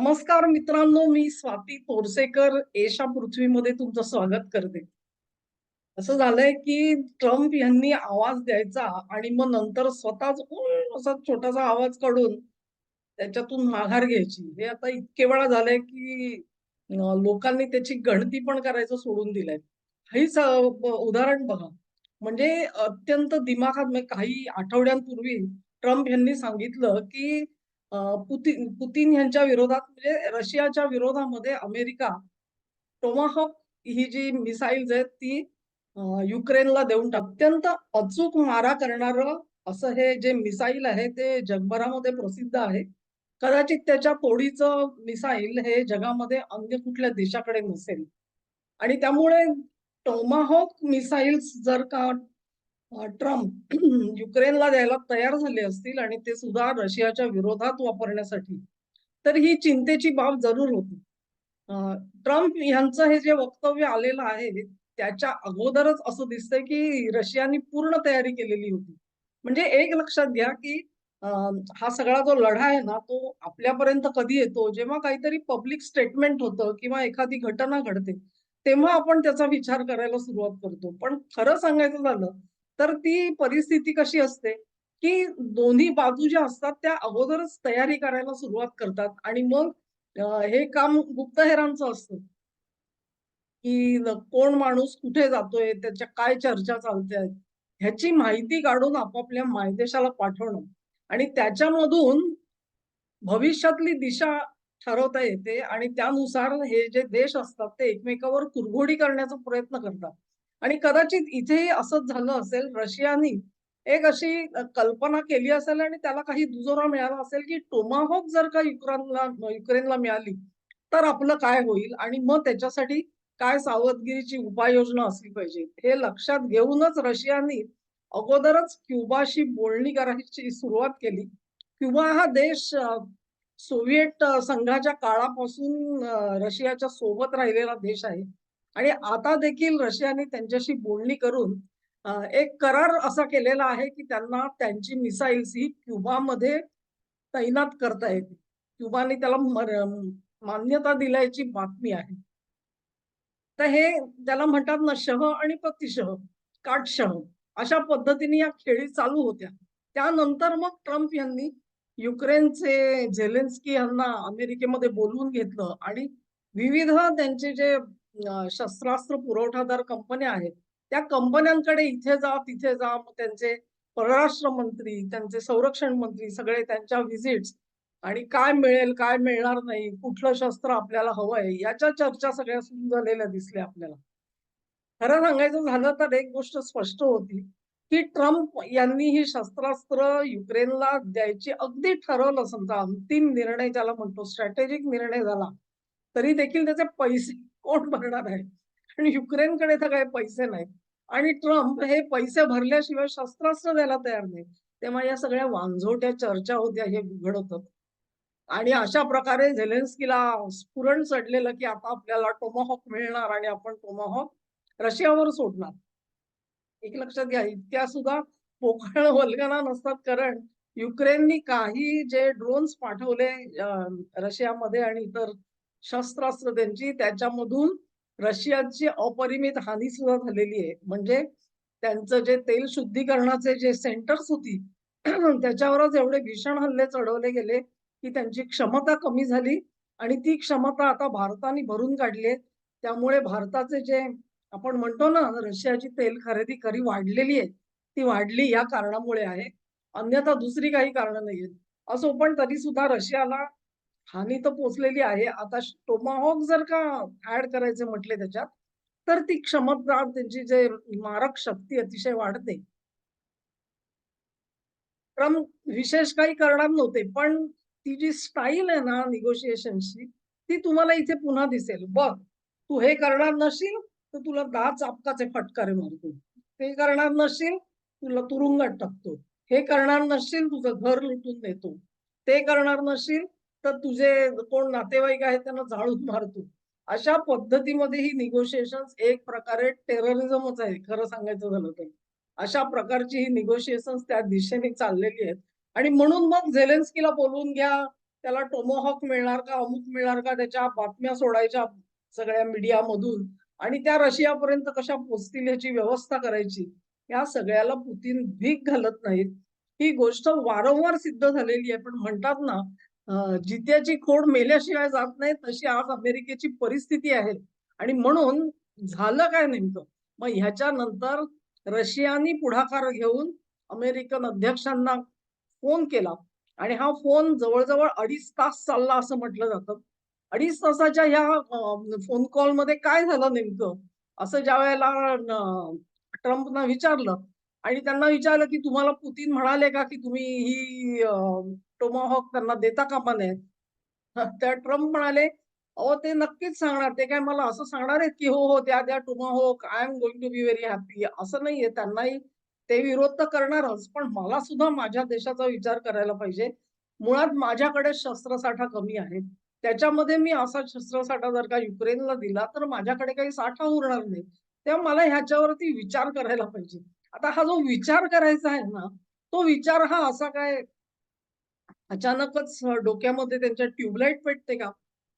नमस्कार मित्रांनो मी स्वाती तोरसेकर एशा पृथ्वीमध्ये तुमचं स्वागत करते. असं झालंय की ट्रम्प यांनी आवाज द्यायचा आणि मग नंतर स्वतःच असा छोटासा आवाज काढून त्याच्यातून माघार घ्यायची. हे आता इतके वेळा झालंय की लोकांनी त्याची गणती पण करायचं सोडून दिलंय. हेच उदाहरण बघा. म्हणजे अत्यंत दिमाखात म्हणजे काही आठवड्यांपूर्वी ट्रम्प यांनी सांगितलं की पुतिन पुतीन यांच्या विरोधात म्हणजे रशियाच्या विरोधामध्ये अमेरिका टोमाहॉक ही जी मिसाईल्स आहेत ती युक्रेनला देऊन टाक अत्यंत अचूक मारा करणार असं हे जे मिसाईल आहे ते जगभरामध्ये प्रसिद्ध आहे. कदाचित त्याच्या तोडीचं मिसाईल हे जगामध्ये अन्य कुठल्या देशाकडे नसेल. आणि त्यामुळे टोमाहॉक मिसाईल्स जर का ट्रम्प युक्रेनला द्यायला तयार झाले असतील आणि ते सुद्धा रशियाच्या विरोधात वापरण्यासाठी तर ही चिंतेची बाब जरूर होती. ट्रम्प यांचं हे जे वक्तव्य आलेलं आहे त्याच्या अगोदरच असं दिसतंय की रशियानी पूर्ण तयारी केलेली होती. म्हणजे एक लक्षात घ्या की हा सगळा जो लढा आहे ना तो आपल्यापर्यंत कधी येतो? जेव्हा काहीतरी पब्लिक स्टेटमेंट होतं किंवा एखादी घटना घडते तेव्हा आपण त्याचा विचार करायला सुरुवात करतो. पण खरं सांगायचं झालं तर ती परिस्थिती कशी असते? की दोन्ही बाजू ज्या असतात त्या अगोदरच तयारी करायला सुरुवात करतात. आणि मग हे काम गुप्तहेरांचं असतं. की कोण माणूस कुठे जातोय त्याच्या काय चर्चा चालते ह्याची माहिती काढून आपापल्या मायदेशाला पाठवणं. आणि त्याच्यामधून भविष्यातली दिशा ठरवता येते. आणि त्यानुसार हे जे देश असतात ते एकमेकावर कुरघोडी करण्याचा प्रयत्न करतात. आणि कदाचित इथेही असंच झालं असेल रशियानी एक अशी कल्पना केली असेल आणि त्याला काही दुजोरा मिळाला असेल की टोमाहॉक जर का युक्रेनला युक्रेनला मिळाली तर आपलं काय होईल? आणि मग त्याच्यासाठी काय सावधगिरीची उपाययोजना असली पाहिजे? हे लक्षात घेऊनच रशियानी अगोदरच क्युबाशी बोलणी करायची सुरुवात केली. क्युबा हा देश सोव्हिएट संघाच्या काळापासून रशियाच्या सोबत राहिलेला देश आहे. आणि आता देखील रशियाने त्यांच्याशी बोलणी करून एक करार असा केलेला आहे की त्यांना त्यांची मिसाईल्स ही क्युबामध्ये तैनात करता येते क्युबाने त्याला मान्यता दिल्याची बातमी आहे. तर हे त्याला म्हणतात ना शह आणि प्रतिशह काटशह अशा पद्धतीने या खेळी चालू होत्या. त्यानंतर मग ट्रम्प यांनी युक्रेनचे झेलेन्स्की यांना अमेरिकेमध्ये बोलवून घेतलं आणि विविध त्यांचे जे शस्त्रास्त्र पुरवठादार कंपन्या आहेत. त्या कंपन्यांकडे इथे जा तिथे जा मग त्यांचे परराष्ट्र मंत्री त्यांचे संरक्षण मंत्री सगळे त्यांच्या व्हिजिट्स आणि काय मिळेल काय मिळणार नाही कुठलं शस्त्र आपल्याला हवंय याच्या चर्चा सगळ्या सुरू झालेल्या दिसल्या आपल्याला. खरं सांगायचं झालं तर एक गोष्ट स्पष्ट होती की ट्रम्प यांनी ही शस्त्रास्त्र युक्रेनला द्यायची अगदी ठरवलं समजा अंतिम निर्णय ज्याला म्हणतो स्ट्रॅटेजिक निर्णय झाला तरी देखील त्याचे पैसे कोण भरणार आहे? आणि युक्रेनकडे तर काही पैसे नाहीत. आणि ट्रम्प हे पैसे भरल्याशिवाय शस्त्रास्त्र द्यायला तयार नाही तेव्हा या सगळ्या वांझोट्या चर्चा होत्या हे उघड होत. आणि अशा प्रकारे झेलेन्स्कीला स्फुरण चढलेलं की आता आपल्याला टोमाहॉक मिळणार आणि आपण टोमाहॉक रशियावर सोडणार. एक लक्षात घ्या इतक्या सुद्धा पोकळ वल्गना नसतात कारण युक्रेननी काही जे ड्रोन्स पाठवले रशियामध्ये आणि इतर शस्त्रास्त्र त्यांची त्याच्यामधून रशियाची अपरिमित हानी सुद्धा झालेली आहे. म्हणजे त्यांचं जे तेल शुद्धीकरणाचे जे सेंटर्स होती त्याच्यावरच एवढे भीषण हल्ले चढवले गेले की त्यांची क्षमता कमी झाली आणि ती क्षमता आता भारताने भरून काढली त्यामुळे भारताचे जे आपण म्हणतो ना रशियाची तेल खरेदी खरी वाढलेली आहे ती वाढली या कारणामुळे आहे. अन्यथा दुसरी काही कारण नाहीयेत. असो पण तरी सुद्धा रशियाला हानी तर पोचलेली आहे. आता टोमाहॉक जर का ऍड करायचे म्हटले त्याच्यात तर ती क्षमता त्यांची जे मारक शक्ती अतिशय वाढते. क्रम विशेष काही करणार नव्हते पण ती जी स्टाईल आहे ना निगोशिएशनची ती तुम्हाला इथे पुन्हा दिसेल. बघ तू हे करणार नशील तर तुला दहा चापकाचे फटकारे मारतो. ते करणार नशील तुला तुरुंगात टाकतो. हे करणार नसशील तुझं घर लुटून देतो. ते करणार नशील तर तुझे कोण नातेवाईक आहेत त्यांना जाळून मारतो अशा पद्धतीमध्ये ही निगोशिएशन एक प्रकारे टेररिझमच आहे खरं सांगायचं झालं तर अशा प्रकारची ही निगोशिएशन त्या दिशेने चाललेली आहेत आणि म्हणून मग झेलेन्स्कीला बोलवून घ्या त्याला टोमोहॉक मिळणार का, अमुक मिळणार का, त्याच्या बातम्या सोडायच्या सगळ्या मीडियामधून आणि त्या रशियापर्यंत कशा पोचतील याची व्यवस्था करायची. या सगळ्याला पुतीन भीक घालत नाहीत. ही गोष्ट वारंवार सिद्ध झालेली आहे. पण म्हणतात ना, जित्याची खोड मेल्याशिवाय जात नाही, तशी आज अमेरिकेची परिस्थिती आहे. आणि म्हणून झालं काय नेमकं? मग ह्याच्यानंतर रशियानी पुढाकार घेऊन अमेरिकन अध्यक्षांना फोन केला आणि हा फोन जवळजवळ अडीच तास चालला असं म्हटलं जातं. 2.5 तासाच्या ह्या फोन कॉलमध्ये काय झालं नेमकं? असं ज्या वेळेला ट्रम्पना विचारलं आणि त्यांना विचारलं, की तुम्हाला पुतीन म्हणाले का, की तुम्ही ही टोमाहॉक त्यांना देता कामा नये? त्या ट्रम्प म्हणाले, "अहो, ते नक्कीच सांगणार. ते काय मला असं सांगणार आहेत, की हो, हो, द्या, द्या tomahawk. I am going to be very happy." असं नाहीये. त्यांनाही ते विरोध तर करणारच, पण मला सुद्धा माझ्या देशाचा विचार करायला पाहिजे. मुळात माझ्याकडे शस्त्रसाठा कमी आहे. त्याच्यामध्ये मी असा शस्त्रसाठा जर का युक्रेनला दिला, तर माझ्याकडे काही साठा उरणार नाही. तेव्हा मला ह्याच्यावरती विचार करायला पाहिजे. आता हा जो विचार करायचा आहे ना, तो विचार हा असा काय अचानकच डोक्यामध्ये त्यांच्या ट्यूबलाईट पेटते का?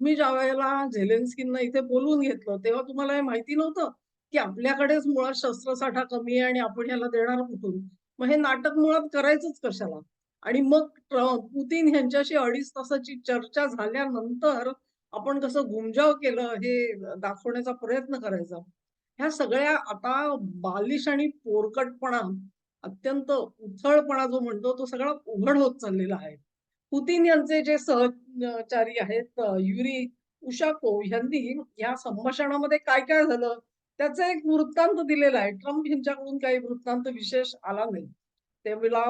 मी ज्या वेळेला झेलेन्स्कींना इथे बोलवून घेतलं, तेव्हा तुम्हाला हे माहिती नव्हतं, की आपल्याकडेच मुळात शस्त्रसाठा कमी आहे आणि आपण ह्याला देणार कुठून? मग हे नाटक मुळात करायचंच कशाला? आणि मग ट्र पुतिन यांच्याशी अडीच तासाची चर्चा झाल्यानंतर आपण कसं घुमजाव केलं हे दाखवण्याचा प्रयत्न करायचा. ह्या सगळ्या आता बालिश आणि पोरकटपणा, अत्यंत उथळपणा जो म्हणतो तो सगळा उघड होत चाललेला आहे. पुतीन यांचे जे सहचारी आहेत युरी उशाको यांनी या संभाषणामध्ये काय-काय झालं, त्याचा एक वृत्तांत दिलेला आहे. ट्रम्प यांच्याकडून काही वृत्तांत विशेष आला नाही. त्यावेळेला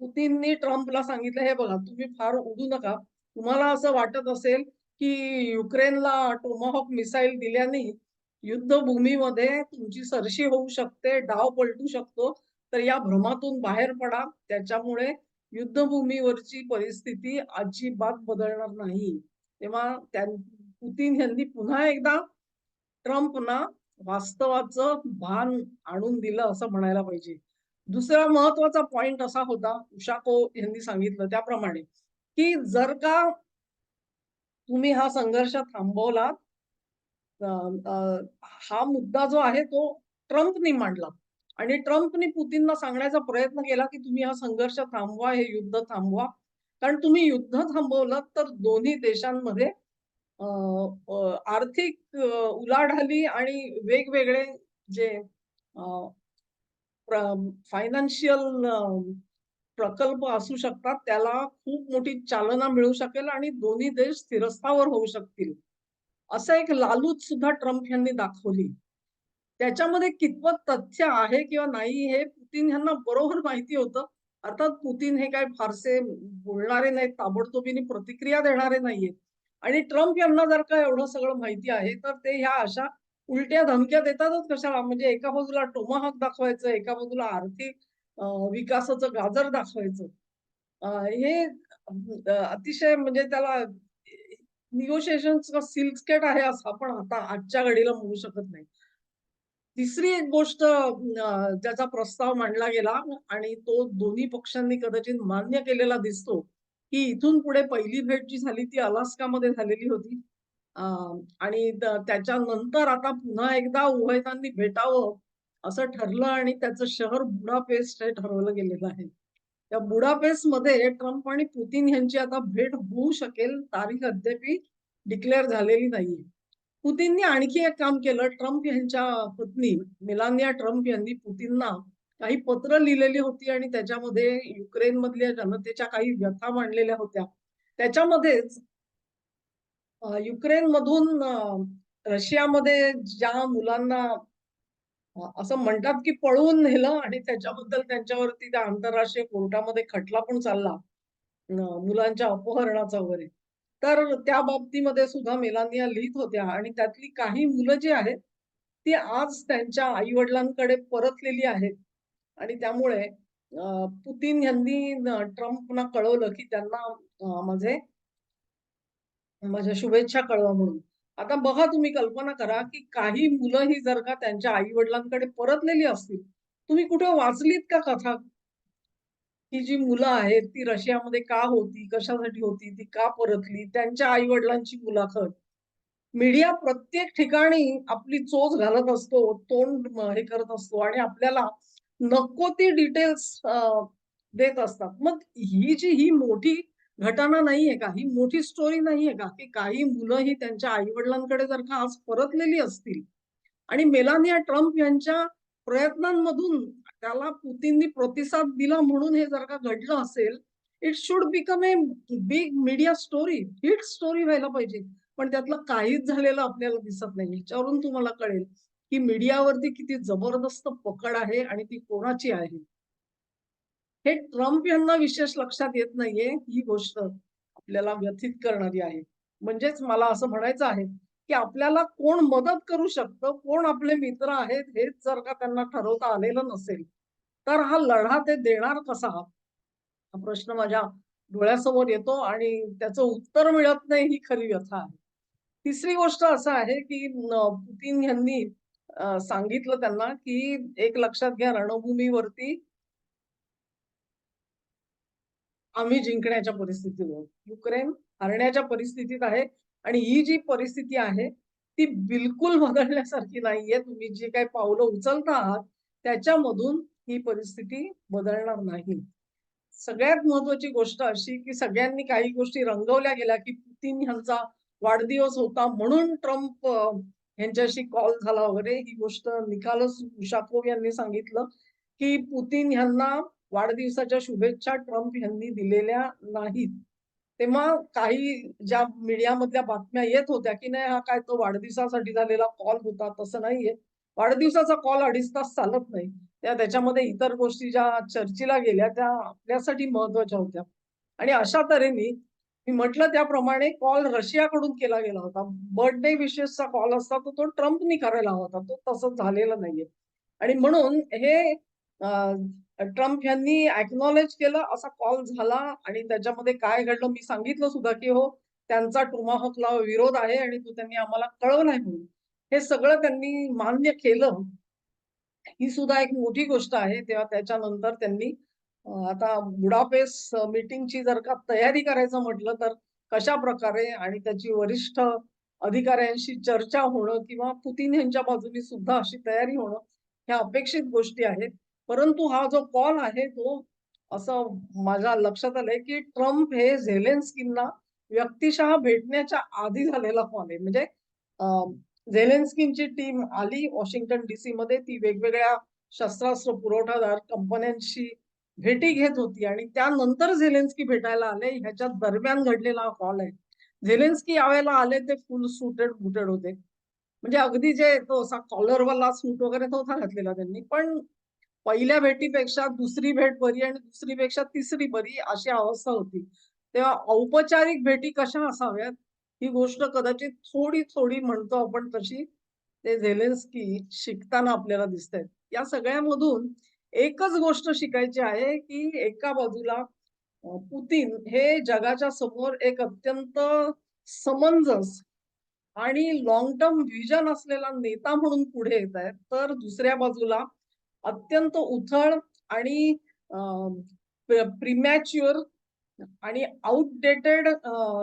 पुतीननी ट्रम्पला सांगितलं, "हे बघा, तुम्ही फार उडू नका. तुम्हाला असं वाटत असेल, की युक्रेनला टोमाहॉक मिसाईल दिल्याने युद्धभूमीमध्ये तुमची सरशी होऊ शकते, डाव पलटू शकतो. तर या भ्रमातून बाहेर पडा. त्याच्यामुळे युद्धभूमीवरची परिस्थिती अजिबात बदलणार नाही." तेव्हा त्या यांनी पुन्हा एकदा ट्रम्पना वास्तवाचं भान आणून दिलं असं म्हणायला पाहिजे. दुसरा महत्त्वाचा पॉइंट असा होता, उषाको यांनी सांगितलं त्याप्रमाणे, की जर का तुम्ही हा संघर्ष थांबवलात, हा मुद्दा जो आहे तो ट्रम्पनी मांडला आणि ट्रम्पनी पुतीनला सांगण्याचा प्रयत्न केला, की तुम्ही हा संघर्ष थांबवा, हे युद्ध थांबवा. कारण तुम्ही युद्ध थांबवलं तर दोन्ही देशांमध्ये आर्थिक उलाढाली आणि वेगवेगळे जे फायनान्शियल प्रकल्प असू शकतात, त्याला खूप मोठी चालना मिळू शकेल आणि दोन्ही देश स्थिरस्थावर होऊ शकतील. असं एक लालूच सुद्धा ट्रम्प यांनी दाखवली. त्याच्यामध्ये कितपत तथ्य आहे किंवा नाही हे पुतिन यांना बरोबर माहिती होतं. अर्थात पुतिन हे काय फारसे बोलणारे नाहीत, ताबडतोबीने प्रतिक्रिया देणारे नाहीयेत. आणि ट्रम्प यांना जर का एवढं सगळं माहिती आहे, तर ते ह्या अशा उलट्या धमक्या देतातच कशाला? म्हणजे एका बाजूला टोमाहक दाखवायचं, एका बाजूला आर्थिक विकासाचं गाजर दाखवायचं. हे अतिशय म्हणजे त्याला निगोशिएशनचं सिल्कस्केट आहे असं आपण आता आजच्या घडीला म्हणू शकत नाही. तिसरी एक गोष्ट ज्याचा प्रस्ताव मांडला गेला आणि तो दोन्ही पक्षांनी कदाचित मान्य केलेला दिसतो, की इथून पुढे पहिली भेट जी झाली ती अलास्कामध्ये झालेली होती. आणि त्याच्यानंतर आता पुन्हा एकदा उभयतांनी भेटावं असं ठरलं आणि त्याचं शहर बुडापेस्ट हे ठरवलं गेलेलं आहे. त्या बुडापेस्टमध्ये ट्रम्प आणि पुतिन यांची आता भेट होऊ शकेल, तारीख अद्यापही डिक्लेअर झालेली नाहीये. पुतिननी आणखी एक काम केलं. ट्रम्प यांच्या पत्नी मेलानिया ट्रम्प यांनी पुतीनना काही पत्र लिहिलेली होती आणि त्याच्यामध्ये युक्रेन मधल्या जनतेच्या काही व्यथा मांडलेल्या होत्या. त्याच्यामध्येच युक्रेन मधून रशियामध्ये ज्या मुलांना असं म्हणतात, की पळवून नेलं आणि त्याच्याबद्दल त्यांच्यावरती त्या आंतरराष्ट्रीय कोर्टामध्ये खटला पण चालला. मुलांच्या अपहरणाचा वगैरे. तर त्या बाबतीमध्ये सुद्धा मेलानिया लिहित होत्या आणि त्यातली काही मुलं जी आहेत, ती आज त्यांच्या आई-वडिलांकडे परतलेली आहेत आणि त्यामुळे पुतीन पुतिन यांनी ट्रम्पना कळवलं, की त्यांना माझे माझ्या शुभेच्छा कळवा म्हणून. आता बघा तुम्ही कल्पना करा, की काही मुलं ही जर का त्यांच्या आई-वडिलांकडे परतलेली असतील, तुम्ही कुठे वाचलीत का कथा? ही जी मुलं आहेत ती रशियामध्ये का होती, कशासाठी होती, ती का परतली, त्यांच्या आई-वडिलांची मुलाखत. मीडिया प्रत्येक ठिकाणी आपली चोच घालत असतो, तोंड हे करत असतो आणि आपल्याला नको ती डिटेल्स देत असतात. मग ही जी ही मोठी घटना नाहीये का? ही मोठी स्टोरी नाहीये का? की काही मुलं ही त्यांच्या आई-वडिलांकडे जर का आज परतलेली असतील आणि मेलानिया ट्रम्प यांच्या प्रयत्नांमधून त्याला पुतीननी प्रतिसाद दिला म्हणून हे जर का घडलं असेल, it should become a big media story, hit story व्हायला पाहिजे. पण त्यातलं काहीच झालेलं आपल्याला दिसत नाही. याच्यावरून तुम्हाला कळेल, की मीडियावरती किती जबरदस्त पकड आहे आणि ती कोणाची आहे. हे ट्रम्प यांना विशेष लक्षात येत नाहीये, ही गोष्ट आपल्याला व्यथित करणारी आहे. म्हणजेच मला असं म्हणायचं आहे, की आपल्याला कोण मदत करू शकतं, कोण आपले मित्र आहेत, हेच जर का त्यांना ठरवता आलेलं नसेल, तर हा लढा ते देणार कसा? हा प्रश्न माझ्या डोळ्यासमोर येतो आणि त्याचं उत्तर मिळत नाही ही खरी व्यथा आहे. तिसरी गोष्ट असं आहे, की पुतीन पुतिन यांनी सांगितलं त्यांना, की एक लक्षात घ्या रणभूमीवरती आम्ही जिंकण्याच्या परिस्थितीत युक्रेन हरण्याच्या परिस्थितीत आहे आणि ही जी परिस्थिती आहे, ती बिलकुल बदलण्यासारखी नाहीये. तुम्ही जी काही पावलं उचलता आहात, त्याच्यामधून ही परिस्थिती बदलणार नाही. सगळ्यात महत्वाची गोष्ट अशी, की सगळ्यांनी काही गोष्टी रंगवल्या गेल्या, की पुतिन ह्यांचा वाढदिवस होता म्हणून ट्रम्प यांच्याशी ह्यांच्याशी कॉल झाला वगैरे. ही गोष्ट निकालच उशाकोव यांनी सांगितलं, की पुतिन ह्यांना वाढदिवसाच्या शुभेच्छा ट्रम्प यांनी दिलेल्या नाहीत. तेव्हा काही ज्या मीडियामधल्या बातम्या येत होत्या, की नाही हा काय तो वाढदिवसासाठी झालेला कॉल होता, तसं नाहीये. वाढदिवसाचा कॉल 2.5 तास चालत नाही. त्या त्याच्यामध्ये इतर गोष्टी ज्या चर्चेला गेल्या त्या आपल्यासाठी महत्त्वाच्या होत्या. आणि अशा तऱ्हेने मी म्हटलं त्याप्रमाणे कॉल रशियाकडून केला गेला होता. बर्थडे विशेषचा कॉल असता तो तो ट्रम्पनी करायला हवा होता. तो तसं झालेला नाहीये. आणि म्हणून हे ट्रम्प यांनी अॅक्नॉलेज केलं असा कॉल झाला आणि त्याच्यामध्ये काय घडलं मी सांगितलं सुद्धा, की हो त्यांचा टुमाहकला विरोध आहे आणि तो त्यांनी आम्हाला कळवलाय म्हणून. हे सगळं त्यांनी मान्य केलं. ही सुद्धा एक मोठी गोष्ट आहे. तेव्हा त्याच्यानंतर त्यांनी आता बुडापेस्ट मीटिंगची जर का तयारी करायचं म्हटलं तर कशा प्रकारे आणि त्याची वरिष्ठ अधिकाऱ्यांशी चर्चा होणं किंवा पुतीन यांच्या बाजूनी सुद्धा अशी तयारी होणं, ह्या अपेक्षित गोष्टी आहेत. परंतु हा जो कॉल आहे तो असं माझ्या लक्षात आलंय, की ट्रम्प हे झेलेन्स्कींना व्यक्तिशः भेटण्याच्या आधी झालेला कॉल आहे. म्हणजे झेलेन्स्कींची टीम आली वॉशिंग्टन डीसी मध्ये ती वेगवेगळ्या शस्त्रास्त्र पुरवठादार कंपन्यांशी भेटी घेत होती आणि त्यानंतर झेलेन्स्की भेटायला आले. ह्याच्या दरम्यान घडलेला हा कॉल आहे. झेलेन्स्की यावेळेला आले ते फुल सुटेड बुटेड होते. म्हणजे अगदी जे तो असा कॉलरवाला सूट वगैरे नव्हता घातलेला त्यांनी. पण पहिल्या भेटीपेक्षा दुसरी भेट बरी आणि दुसरीपेक्षा तिसरी बरी अशी अवस्था होती. तेव्हा औपचारिक भेटी कशा असाव्यात, ही गोष्ट कदाचित थोडी-थोडी म्हणतो आपण तशी ते झेलेन्स्की शिकताना आपल्याला दिसतायत. या सगळ्यामधून एकच गोष्ट शिकायची आहे, की एका बाजूला पुतीन पुतिन हे जगाच्या समोर एक अत्यंत समंजस आणि लॉंग टर्म व्हिजन असलेला नेता म्हणून पुढे येतायत. तर दुसऱ्या बाजूला अत्यंत उथळ आणि प्रिमॅच्युअर आणि आउटडेटेड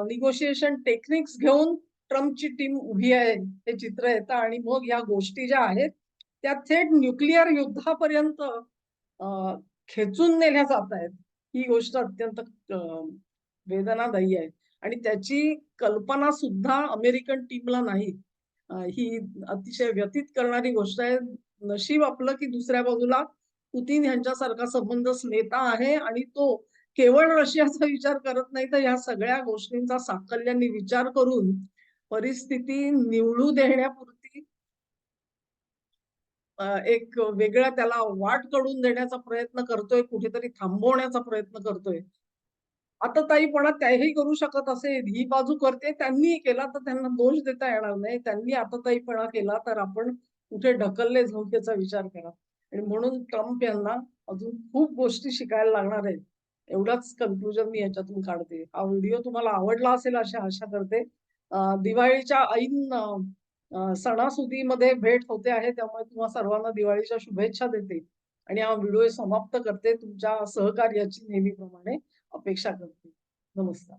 निगोशिएशन टेक्निक्स घेऊन ट्रम्पची टीम उभी आहे, हे चित्र येतं आणि मग ह्या गोष्टी ज्या आहेत, त्या थेट न्यूक्लिअर युद्धापर्यंत अ, खेचून नेल्या जातायत. ही गोष्ट अत्यंत वेदनादायी आहे आणि त्याची कल्पना सुद्धा अमेरिकन टीमला नाही. ही अतिशय व्यतीत करणारी गोष्ट आहे. नशीब आपलं, की दुसऱ्या बाजूला पुतिन यांच्यासारखा संबंधच नेता आहे आणि तो केवळ रशियाचा विचार करत नाही, तर ह्या सगळ्या गोष्टींचा साकल्याने विचार करून परिस्थिती निवडू देण्यापुरती एक वेगळ्या त्याला वाट करून देण्याचा प्रयत्न करतोय, कुठेतरी थांबवण्याचा प्रयत्न करतोय. आता ताईपणा त्याही करू शकत असेल, ही बाजू करते, त्यांनी केला तर त्यांना दोष देता येणार नाही. त्यांनी आता ताईपणा केला तर आपण कुठे ढकलले जाऊ याचा विचार करा. आणि म्हणून ट्रम्प यांना अजून खूप गोष्टी शिकायला लागणार आहेत. एवढाच कन्क्लुजन मी याच्यातून काढते. हा व्हिडिओ तुम्हाला आवडला असेल अशी आशा करते. दिवाळीच्या ऐन सणासुदीमध्ये भेट होते आहे, त्यामुळे तुम्हा सर्वांना दिवाळीच्या शुभेच्छा देते. आणि हा व्हिडिओ समाप्त करते. तुमच्या सहकार्याची नेहमीप्रमाणे अपेक्षा करते. नमस्कार.